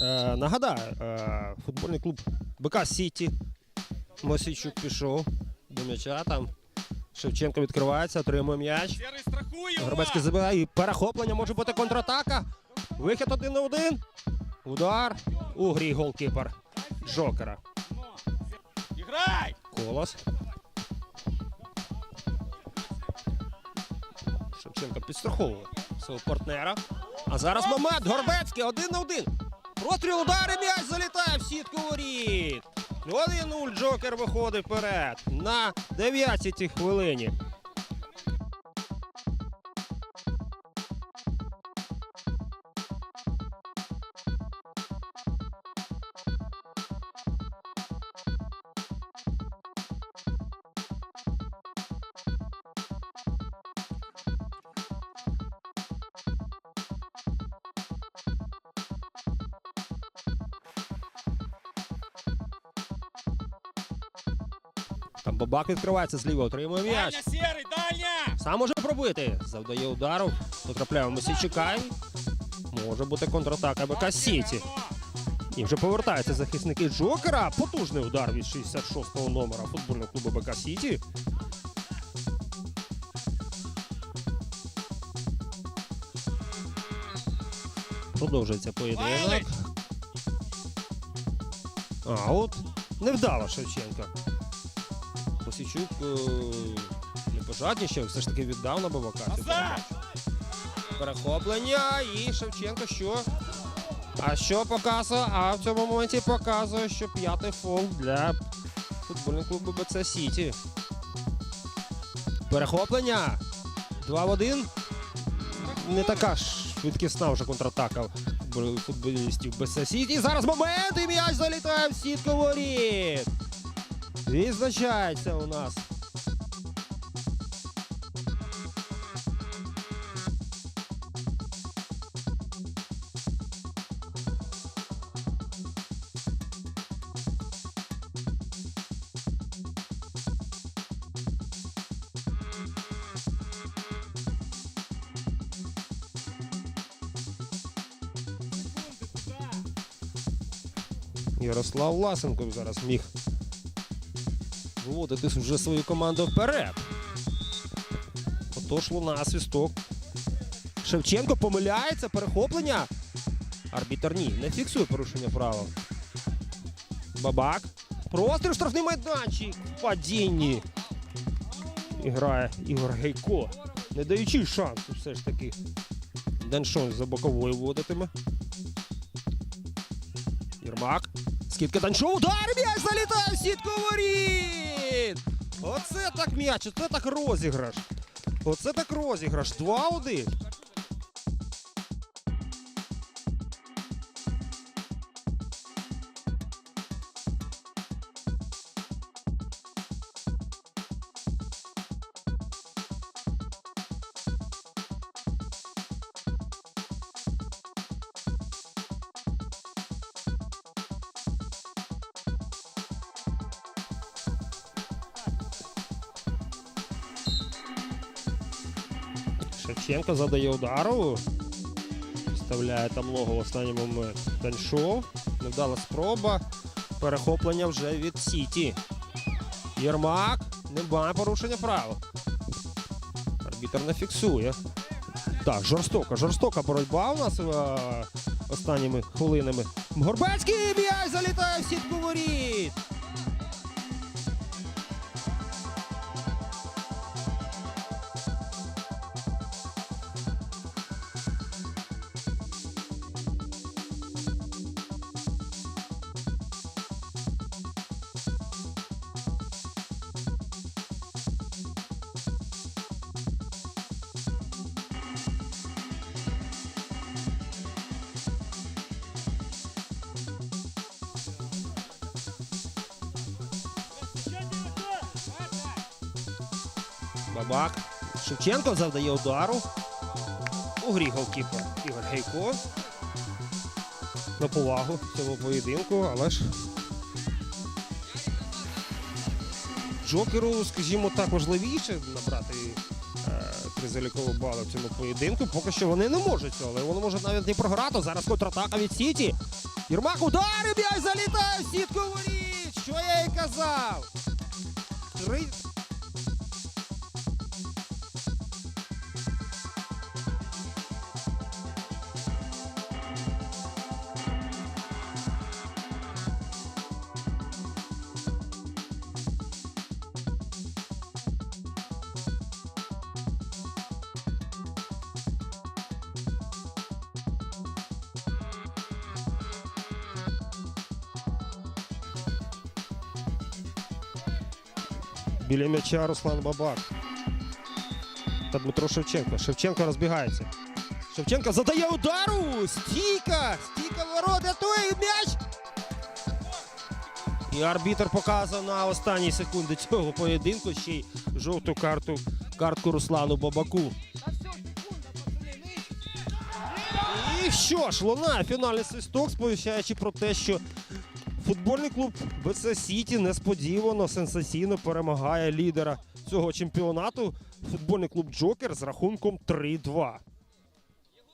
Е, нагадаю, е, футбольний клуб БК Сіті. Мосійчук пішов до м'яча. Там Шевченко відкривається, отримує м'яч. Горбецький забирає і перехоплення. Може бути контратака. Вихід один на один. Удар. У грі голкіпер Джокера. Колос. Шевченко підстраховує свого партнера. А зараз момент. Горбецький один на один. Простріл удар і м'яч залітає в сітку воріт. 1-0 Джокер виходить вперед на 9-й хвилині. Там Бабак відкривається зліва, отримує м'яч. Серий, дальня! Сам може пробити. Завдає удару. Потрапляє в Мосійчука. Може бути контратака БК Сіті. І вже повертаються захисники Джокера. Потужний удар від 66-го номера футбольного клубу БК Сіті. Продовжується поєдинок. А от невдало Шевченка. Посічук е, не пожаднішав, все ж таки віддав на Бабака. Перехоплення і Шевченко що? А що показує? А в цьому моменті показує, що п'ятий фол для футбольного клубу БЦ Сіті. Перехоплення. 2 в 1. Не така ж швидкісна вже контратака футболістів БЦ Сіті. Зараз момент і м'яч залітає в сітку воріт. Відзначається у нас Ярослав Власенко зараз міг Виводити вже свою команду вперед. Отож луна свісток. Шевченко помиляється, перехоплення. Арбітер ні, не фіксує порушення правил. Бабак. Простріл штрафний майданчик. В падінні. І грає Ігор Гейко. Не даючи шансу все ж таки. Деншон за боковою водитиме. Єрмак. Скидка Данчо. Удар м'яч залітає в сітку воріт! Оце так м'яч, оце так розіграш. Оце так розіграш. 2-1. Шевченко задає удару. Вставляє там лого в останній момент. Даньшов. Невдала спроба. Перехоплення вже від Сіті. Єрмак. Немає порушення правил. Арбітер не фіксує. Так, жорстока, жорстока боротьба у нас е, останніми хвилинами. Горбецький м'яч залітає Бабак. Шевченко завдає удару. У грі голкіпер Ігор Гейко. На повагу цьому поєдинку, але ж. Джокеру, скажімо так, важливіше набрати три залікові бали в цьому поєдинку. Поки що вони не можуть цього, але вони можуть навіть не програти. Зараз контратака від Сіті. Єрмак удар, і м'яч залітає в сітку воріт. Що я їй казав? Три... Біля м'яча Руслан Бабак. Та Дмитро Шевченко. Шевченко розбігається. Шевченко задає удару! Стійка! Стійка ворот, рятує м'яч! І арбітр показав на останні секунди цього поєдинку ще й жовту карту, картку Руслану Бабаку. І що ж, лунає фінальний свисток, сповіщаючи про те, що футбольний клуб БЦ Сіті несподівано сенсаційно перемагає лідера цього чемпіонату. Футбольний клуб Джокер з рахунком 3-2.